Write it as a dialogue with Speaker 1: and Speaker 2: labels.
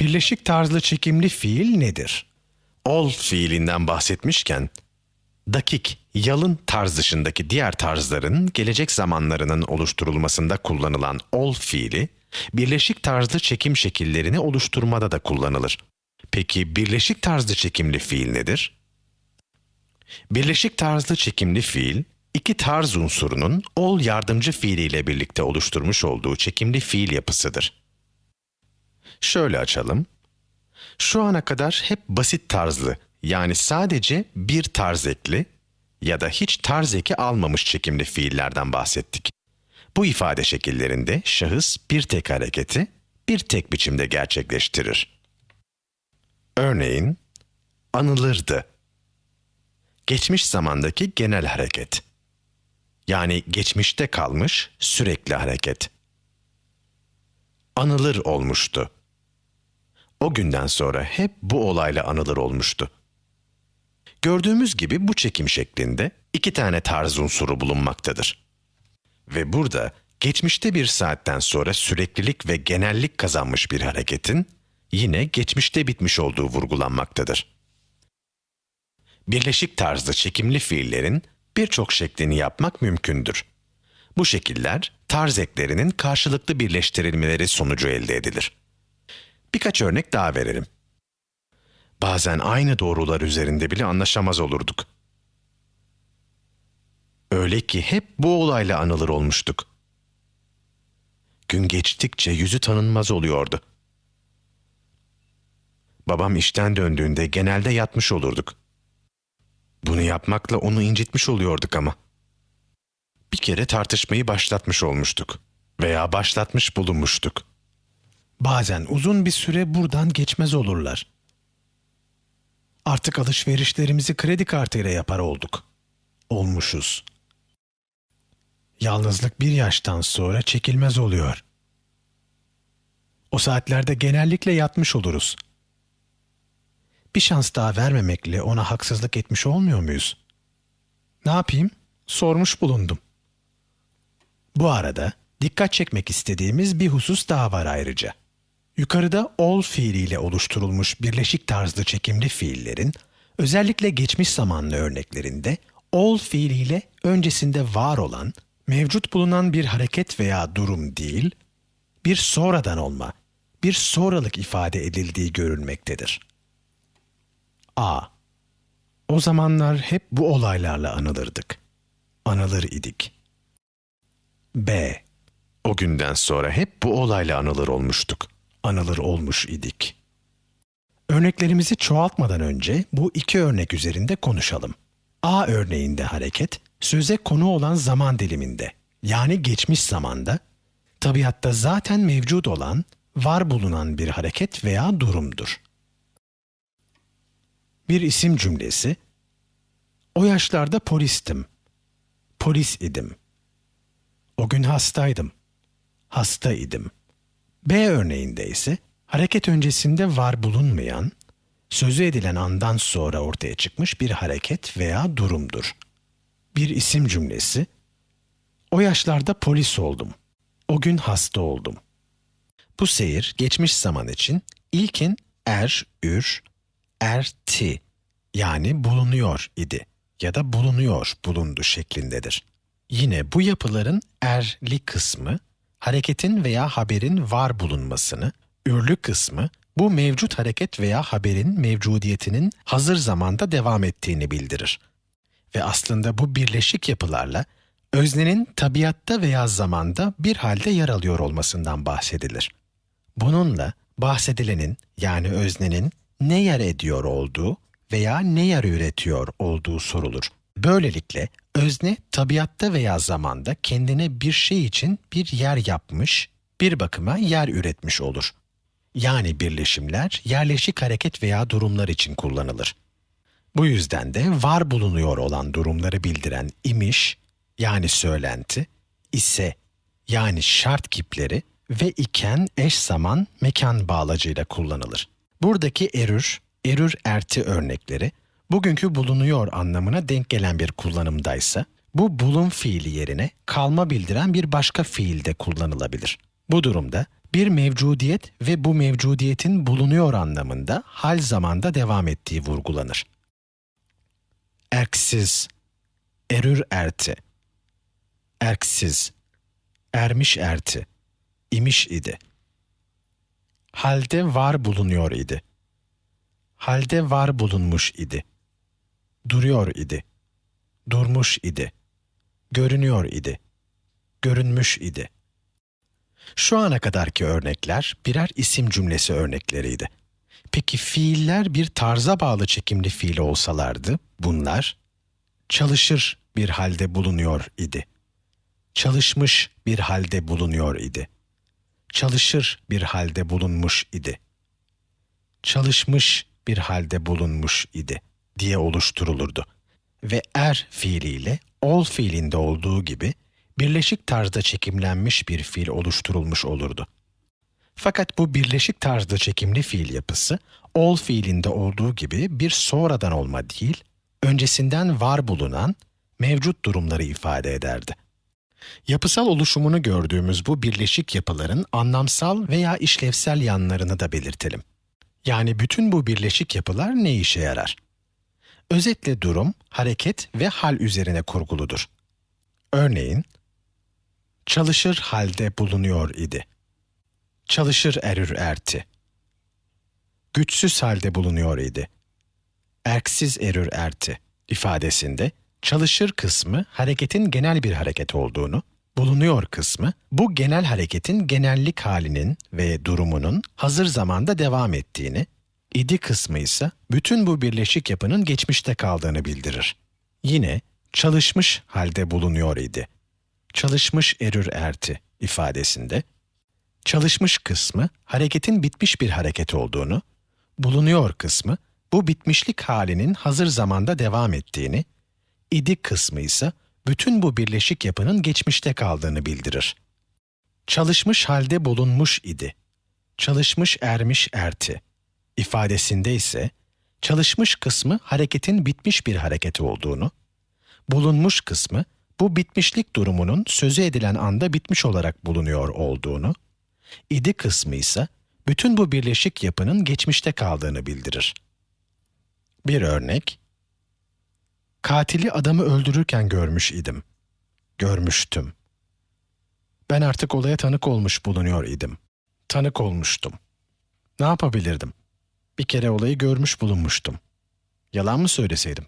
Speaker 1: Birleşik tarzlı çekimli fiil nedir?
Speaker 2: Ol fiilinden bahsetmişken, dakik, yalın tarz dışındaki diğer tarzların gelecek zamanlarının oluşturulmasında kullanılan ol fiili, birleşik tarzlı çekim şekillerini oluşturmada da kullanılır. Peki birleşik tarzlı çekimli fiil nedir? Birleşik tarzlı çekimli fiil, iki tarz unsurunun ol yardımcı fiiliyle birlikte oluşturmuş olduğu çekimli fiil yapısıdır. Şöyle açalım. Şu ana kadar hep basit tarzlı, yani sadece bir tarz ekli ya da hiç tarz eki almamış çekimli fiillerden bahsettik. Bu ifade şekillerinde şahıs bir tek hareketi bir tek biçimde gerçekleştirir. Örneğin, anılırdı. Geçmiş zamandaki genel hareket. Yani geçmişte kalmış sürekli hareket. Anılır olmuştu. O günden sonra hep bu olayla anılır olmuştu. Gördüğümüz gibi bu çekim şeklinde iki tane tarz unsuru bulunmaktadır. Ve burada geçmişte bir saatten sonra süreklilik ve genellik kazanmış bir hareketin yine geçmişte bitmiş olduğu vurgulanmaktadır. Birleşik tarzda çekimli fiillerin birçok şeklini yapmak mümkündür. Bu şekiller tarz eklerinin karşılıklı birleştirilmeleri sonucu elde edilir. Birkaç örnek daha verelim. Bazen aynı doğrular üzerinde bile anlaşamaz olurduk. Öyle ki hep bu olayla anılır olmuştuk. Gün geçtikçe yüzü tanınmaz oluyordu. Babam işten döndüğünde genelde yatmış olurduk. Bunu yapmakla onu incitmiş oluyorduk ama. Bir kere tartışmayı başlatmış olmuştuk veya başlatmış bulunmuştuk.
Speaker 1: Bazen uzun bir süre buradan geçmez olurlar. Artık alışverişlerimizi kredi kartıyla yapar olduk. Olmuşuz. Yalnızlık bir yaştan sonra çekilmez oluyor. O saatlerde genellikle yatmış oluruz. Bir şans daha vermemekle ona haksızlık etmiş olmuyor muyuz? Ne yapayım? Sormuş bulundum. Bu arada dikkat çekmek istediğimiz bir husus daha var ayrıca. Yukarıda all fiiliyle oluşturulmuş birleşik tarzlı çekimli fiillerin özellikle geçmiş zamanlı örneklerinde all fiiliyle öncesinde var olan, mevcut bulunan bir hareket veya durum değil, bir sonradan olma, bir sonralık ifade edildiği görülmektedir. A. O zamanlar hep bu olaylarla anılırdık. Anılır idik. B.
Speaker 2: O günden sonra hep bu olayla anılır olmuştuk.
Speaker 1: Anılır olmuş idik. Örneklerimizi çoğaltmadan önce bu iki örnek üzerinde konuşalım. A örneğinde hareket, söze konu olan zaman diliminde, yani geçmiş zamanda, tabiatta zaten mevcut olan, var bulunan bir hareket veya durumdur. Bir isim cümlesi, o yaşlarda polistim, polis idim. O gün hastaydım, hasta idim. B örneğinde ise hareket öncesinde var bulunmayan, sözü edilen andan sonra ortaya çıkmış bir hareket veya durumdur. Bir isim cümlesi, o yaşlarda polis oldum, o gün hasta oldum. Bu seyir geçmiş zaman için ilkin er, ür, erti yani bulunuyor idi ya da bulunuyor, bulundu şeklindedir. Yine bu yapıların erli kısmı hareketin veya haberin var bulunmasını, ürlü kısmı bu mevcut hareket veya haberin mevcudiyetinin hazır zamanda devam ettiğini bildirir. Ve aslında bu birleşik yapılarla öznenin tabiatta veya zamanda bir halde yer alıyor olmasından bahsedilir. Bununla bahsedilenin yani öznenin ne yer ediyor olduğu veya ne yer üretiyor olduğu sorulur. Böylelikle özne tabiatta veya zamanda kendine bir şey için bir yer yapmış, bir bakıma yer üretmiş olur. Yani birleşimler yerleşik hareket veya durumlar için kullanılır. Bu yüzden de var bulunuyor olan durumları bildiren imiş yani söylenti, ise yani şart kipleri ve iken eş zaman mekan bağlacıyla kullanılır. Buradaki erür, erür erti örnekleri bugünkü bulunuyor anlamına denk gelen bir kullanımdaysa bu bulun fiili yerine kalma bildiren bir başka fiilde kullanılabilir. Bu durumda bir mevcudiyet ve bu mevcudiyetin bulunuyor anlamında hal zamanda devam ettiği vurgulanır. Erksiz, erür erti, erksiz, ermiş erti, imiş idi. Halde var bulunuyor idi. Halde var bulunmuş idi. Duruyor idi. Durmuş idi. Görünüyor idi. Görünmüş idi. Şu ana kadarki örnekler birer isim cümlesi örnekleriydi. Peki fiiller bir tarza bağlı çekimli fiil olsalardı bunlar çalışır bir halde bulunuyor idi. Çalışmış bir halde bulunuyor idi. Çalışır bir halde bulunmuş idi. Çalışmış bir halde bulunmuş idi diye oluşturulurdu. Ve er fiiliyle ol fiilinde olduğu gibi birleşik tarzda çekimlenmiş bir fiil oluşturulmuş olurdu. Fakat bu birleşik tarzda çekimli fiil yapısı ol fiilinde olduğu gibi bir sonradan olma değil, öncesinden var bulunan mevcut durumları ifade ederdi. Yapısal oluşumunu gördüğümüz bu birleşik yapıların anlamsal veya işlevsel yanlarını da belirtelim. Yani bütün bu birleşik yapılar ne işe yarar? Özetle durum, hareket ve hal üzerine kurguludur. Örneğin, çalışır halde bulunuyor idi. Çalışır erür erti. Güçsüz halde bulunuyor idi. Erksiz erür erti ifadesinde çalışır kısmı hareketin genel bir hareket olduğunu, bulunuyor kısmı bu genel hareketin genellik halinin ve durumunun hazır zamanda devam ettiğini, idi kısmı ise bütün bu birleşik yapının geçmişte kaldığını bildirir. Yine çalışmış halde bulunuyor idi. Çalışmış erür erti ifadesinde çalışmış kısmı hareketin bitmiş bir hareket olduğunu, bulunuyor kısmı bu bitmişlik halinin hazır zamanda devam ettiğini, idi kısmı ise bütün bu birleşik yapının geçmişte kaldığını bildirir. Çalışmış halde bulunmuş idi. Çalışmış ermiş erti ifadesinde ise çalışmış kısmı hareketin bitmiş bir hareket olduğunu, bulunmuş kısmı bu bitmişlik durumunun sözü edilen anda bitmiş olarak bulunuyor olduğunu, idi kısmı ise bütün bu birleşik yapının geçmişte kaldığını bildirir. Bir örnek, Katili adamı öldürürken görmüş idim. Görmüştüm. Ben artık olaya tanık olmuş bulunuyor idim. Tanık olmuştum. Ne yapabilirdim? Bir kere olayı görmüş bulunmuştum. Yalan mı söyleseydim?